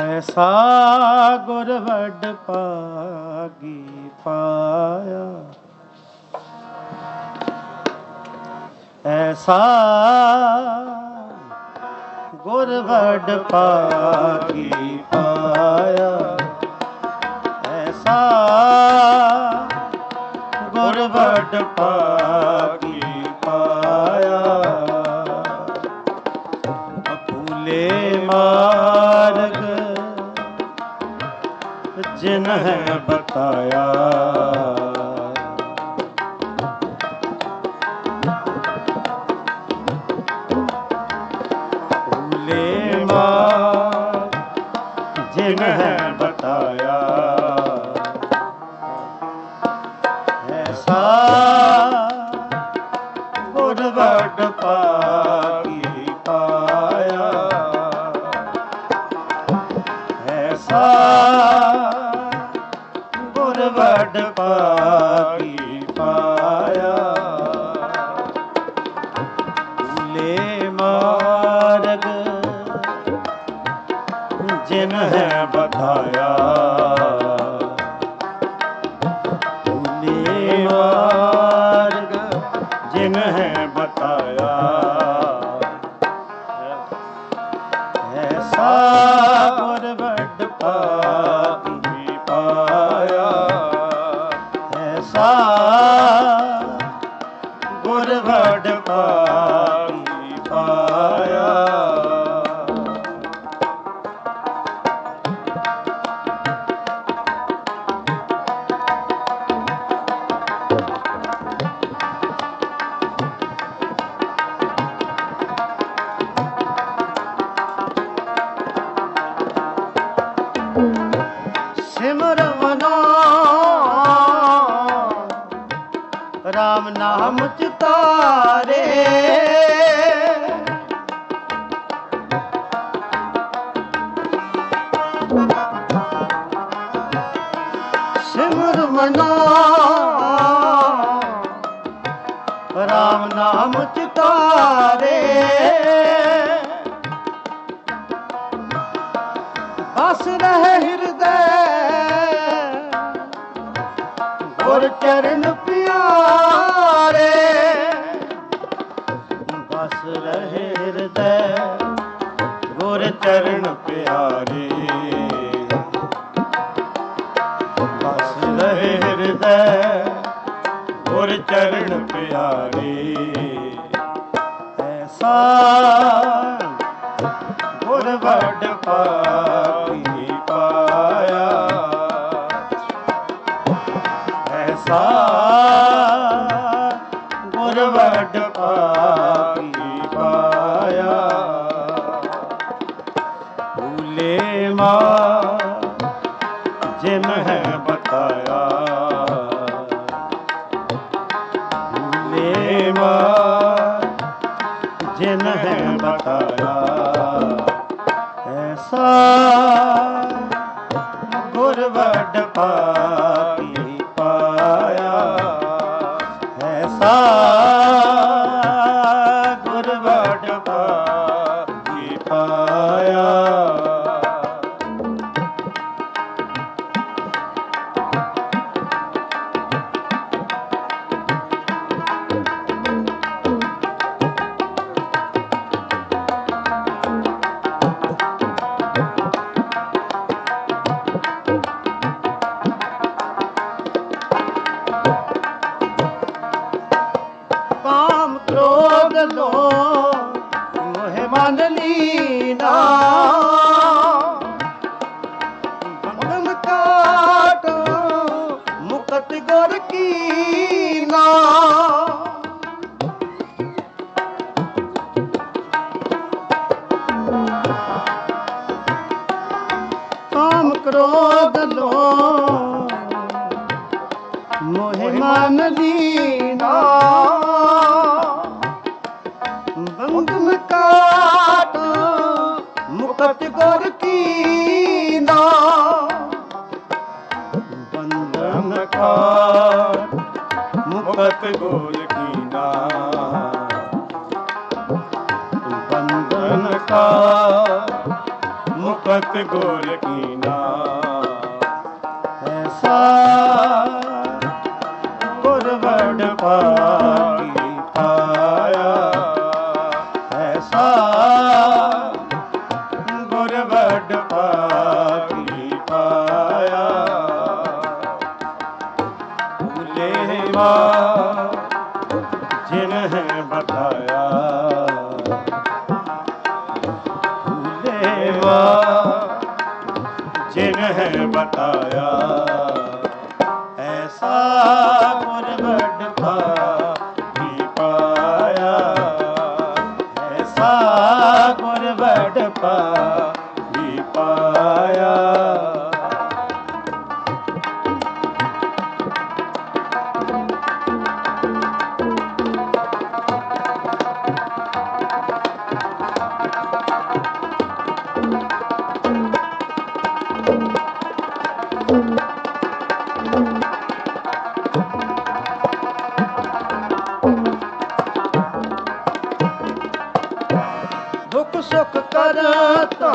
ਐਸਾ ਗੁਰ ਵੱਡ ਪਾਗੀ ਪਾਇਆ। ਐਸਾ ਗੁਰ ਵੱਡ ਪਾਗੀ ਪਾਇਆ। ਐਸਾ ਗੁਰ ਵੱਡ ਪਾਗੀ ਹੈ ਬਤਾਇਆ। ਭੂਲੇ ਮਾਰਗ ਜਿਨ ਹੈ ਬਤਾਇਆ। ਐਸਾ ਗੁਰ ਵੱਡ ਪਾਗੀ ਪਾਇਆ। ਐਸਾ ਵੱਡ ਪਾਗੀ ਪਾਇਆ। ਭੂਲੇ ਮਾਰਗ ਜਿਨ ਹੈ ਬਤਾਇਆ ਬਸ ਰਹਿ ਹਿਰਦੈ। ਗੁਰ ਚਰਨ ਪਿਆਰੇ। ਬਸ ਰਹੇ ਹਿਰਦੈ। ਗੁਰ ਚਰਨ ਪਿਆਰੇ। ਬਸ ਰਹੇ ਹਿਰਦੈ। ਗੁਰ ਚਰਨ ਪਿਆਰੇ। ਐਸਾ ਐਸਾ ਗੁਰ ਵੱਡ ਪਾਈ ਪਾਇਆ। ਭੂਲੇ ਮਾਂ, ਜਿਨ ਹੈ ਬਤਾਇਆ। ਭੂਲੇ ਮਾਂ, ਜਿਨ ਹੈ ਬਤਾਇਆ। ਐਸਾ ਗੁਰ ਵੱਡ ਪਾਈ ਪਾਈ ਮੁਕਤ ਗੁਰ ਕੀਨਾ ਕਾਮ ਕ੍ਰੋਧ ਲੋ ਮੋਹ ਮਨ ਲੀਨਾ। ਬੰਧਨ ਕਾਟ ਮੁਕਤ ਗੁਰ ਕੀਨਾ। ਬੰਧਨ ਕਾਟ ਸਤਗੁਰ ਕੀਨਾ। ਬੰਧਨ ਕਾ ਮੁਕਤ ਗੁਰ ਕੀਨਾ। ਐਸਾ ਗੁਰ ਵਡ ਪਾਇਆ ਐਸਾ ਗੁਰ ਵਡ ਪਾਇਆ ਵਾ ਜਿੰਨੇ ਬਤਾਇਆ ਐਸਾ ਗੁਰਬਟ ਪਾਸਾ ਗੁਰਬੜ ਪਾ ਕਰਤਾ।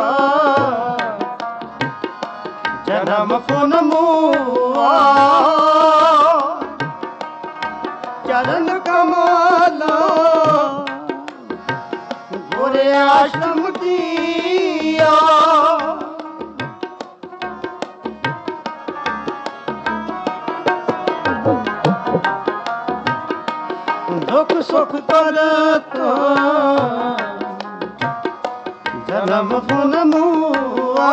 ਜਨਮ ਪੁਨ ਮੂਆ। ਚਰਨ ਕਮਾਲਾ। ਗੁਰ ਆਸ਼ਰਮ ਦੀਆ ਦੁੱਖ ਸੁਖ ਕਰਤਾ। ਜਨਮ ਪੁਨ ਮੂਆ।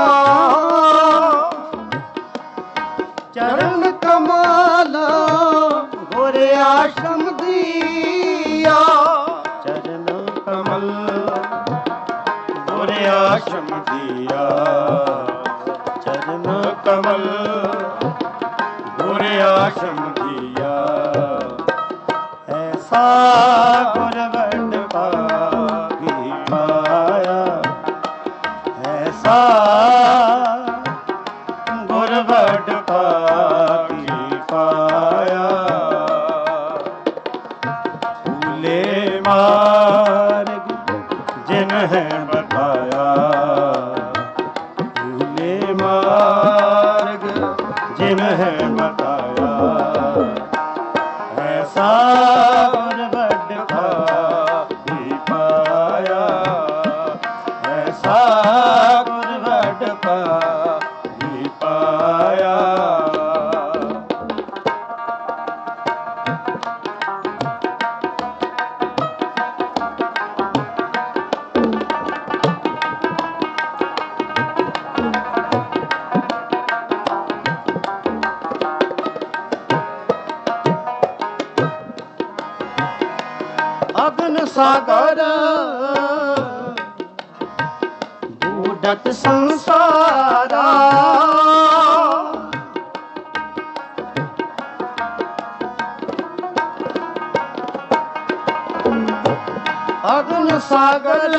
ਚਰਨ ਕਮਲ ਗੁਰ ਆਸ਼ਰਮ ਦੀਆ। ਚਰਨ ਕਮਲ ਗੁਰ ਆਸ਼ਮ ਦੀਆ। ਚਰਨ ਕਮਲ ਗੁਰ ਆਸ਼ਮ ਦੀਆ। ਐਸਾ ਹੈ ਅਗਨ ਸਾਗਰ। ਬੂਡਤ ਸੰਸਾਰਾ। ਅਗਨ ਸਾਗਰ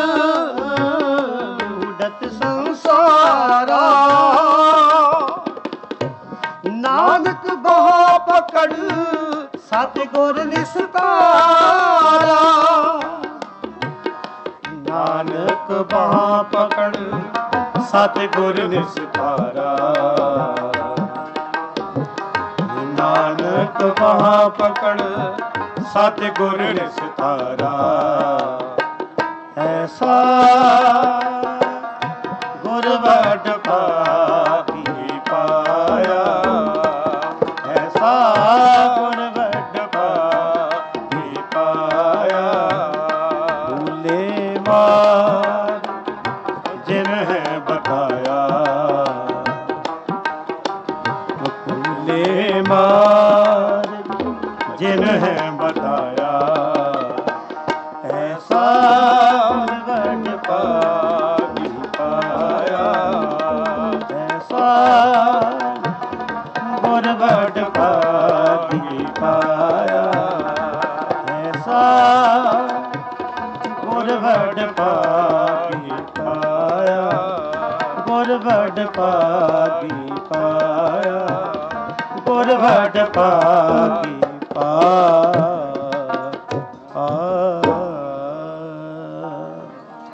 ਬੂਡਤ ਸੰਸਾਰਾ। ਨਾਨਕ ਬਹਾ ਪਕੜ ਸਤਿਗੁਰ ਨਿਸਤਾਰਾ। ਨਾਨਕ ਬਹਾ ਪਕੜ ਸਤਿਗੁਰ ਨਿਸਤਾਰਾ। ਨਾਨਕ ਬਹਾ ਪਕੜ ਸਤਿਗੁਰ ਨਿਸਤਾਰਾ। ਐਸਾ ਗੁਰਵਡ ਪਾਪੀ ਜਿਨ ਹੈ ਬਤਾਇਆ। ਐਸਾ ਗੁਰਵਡ ਪਾਪੀ ਪਾਇਆ। ਐਸਾ ਗੁਰਵਡ ਪਾਪੀ ਪਾਇਆ। ਐਸਾ ਗੁਰਵਡ ਪਾਪੀ ਪਾਇਆ। ਗੁਰਵਡ ਪਾਪੀ ਪਾਇਆ। ਗੁਰਵਡ ਪਾਪੀ ah.